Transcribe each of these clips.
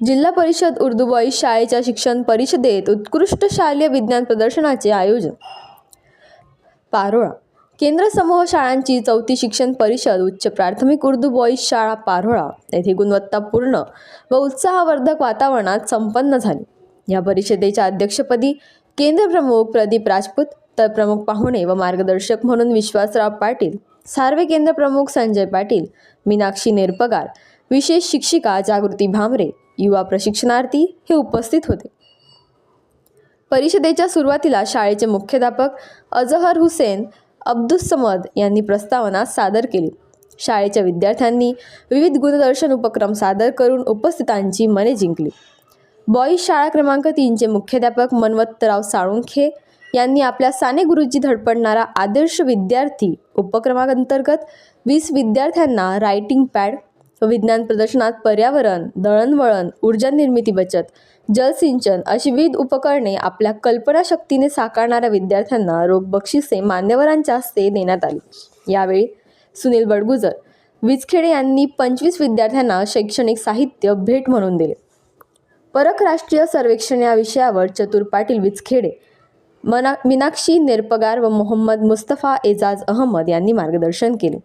जिल्हा परिषद उर्दू बॉईज शाळेच्या शिक्षण परिषदेत उत्कृष्ट शालेय विज्ञान प्रदर्शनाचे आयोजन. पारोळा केंद्र समूह शाळांची चौथी शिक्षण परिषद उच्च प्राथमिक उर्दू बॉईज शाळा पारोळा येथे गुणवत्तापूर्ण व उत्साहवर्धक वातावरणात संपन्न झाली. या परिषदेच्या अध्यक्षपदी केंद्र प्रमुख प्रदीप राजपूत तर प्रमुख पाहुणे व मार्गदर्शक म्हणून विश्वासराव पाटील सार्वे केंद्र प्रमुख संजय पाटील मीनाक्षी नेरपगार विशेष शिक्षिका जागृती भामरे युवा प्रशिक्षणार्थी हे उपस्थित होते. परिषदेच्या सुरुवातीला शाळेचे मुख्याध्यापक अजहर हुसेन अब्दुसमद यांनी प्रस्तावना सादर केली. शाळेच्या विद्यार्थ्यांनी विविध गुणदर्शन उपक्रम सादर करून उपस्थितांची मने जिंकली. बॉईज शाळा क्रमांक तीनचे मुख्याध्यापक मनवत्तराव साळुंखे यांनी आपल्या साने गुरुजी धडपडणारा आदर्श विद्यार्थी उपक्रमांतर्गत वीस विद्यार्थ्यांना रायटिंग पॅड व विज्ञान प्रदर्शनात पर्यावरण दळणवळण ऊर्जा निर्मिती बचत जलसिंचन अशी विविध उपकरणे आपल्या कल्पनाशक्तीने साकारणाऱ्या विद्यार्थ्यांना रोख बक्षिसे मान्यवरांच्या हस्ते देण्यात आली. यावेळी सुनील बडगुजर विजखेडे यांनी पंचवीस विद्यार्थ्यांना शैक्षणिक साहित्य भेट म्हणून दिले. परक राष्ट्रीय सर्वेक्षण या विषयावर चतुर पाटील विचखेडे मना मीनाक्षी नेरपगार व मोहम्मद मुस्तफा एजाज अहमद यांनी मार्गदर्शन केले.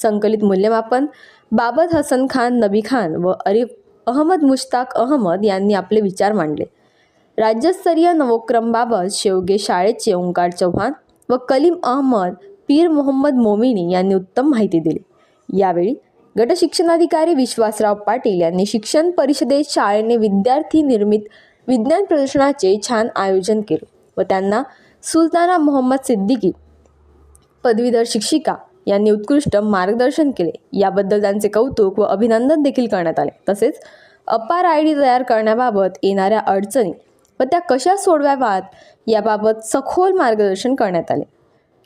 संकलित मूल्यमापन बाबत हसन खान नबी खान व अरिफ अहमद मुश्ताक अहमद यांनी आपले विचार मांडले. राज्यस्तरीय नवोक्रमबाबत शेवगे शाळेचे ओंकार चव्हाण व कलीम अहमद पीर मोहम्मद मोमिनी यांनी उत्तम माहिती दिली. यावेळी गटशिक्षणाधिकारी विश्वासराव पाटील यांनी शिक्षण परिषदेत शाळेने विद्यार्थी निर्मित विज्ञान प्रदर्शनाचे छान आयोजन केले व त्यांना सुलताना मोहम्मद सिद्दीकी पदवीधर शिक्षिका यांनी उत्कृष्ट मार्गदर्शन केले. याबद्दल त्यांचे कौतुक व अभिनंदन देखील करण्यात आले. तसेच अपार आय डी तयार करण्याबाबत येणाऱ्या अडचणी व त्या कशा सोडवाव्यात याबाबत सखोल मार्गदर्शन करण्यात आले.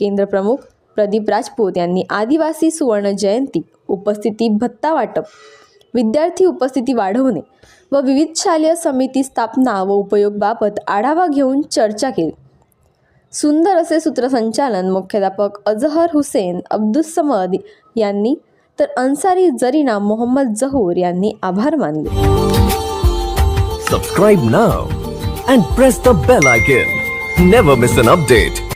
केंद्रप्रमुख प्रदीप राजपूत यांनी आदिवासी सुवर्ण जयंती उपस्थिती भत्ता वाटप विद्यार्थी उपस्थिती वाढवणे व विविध शालेय समिती स्थापना व उपयोगबाबत आढावा घेऊन चर्चा केली. सुंदर असे सूत्रसंचालन मुख्याध्यापक अजहर हुसेन अब्दुसमद यांनी तर अन्सारी जरीना मोहम्मद जहूर यांनी आभार मानले. Subscribe now and press the bell icon never miss an update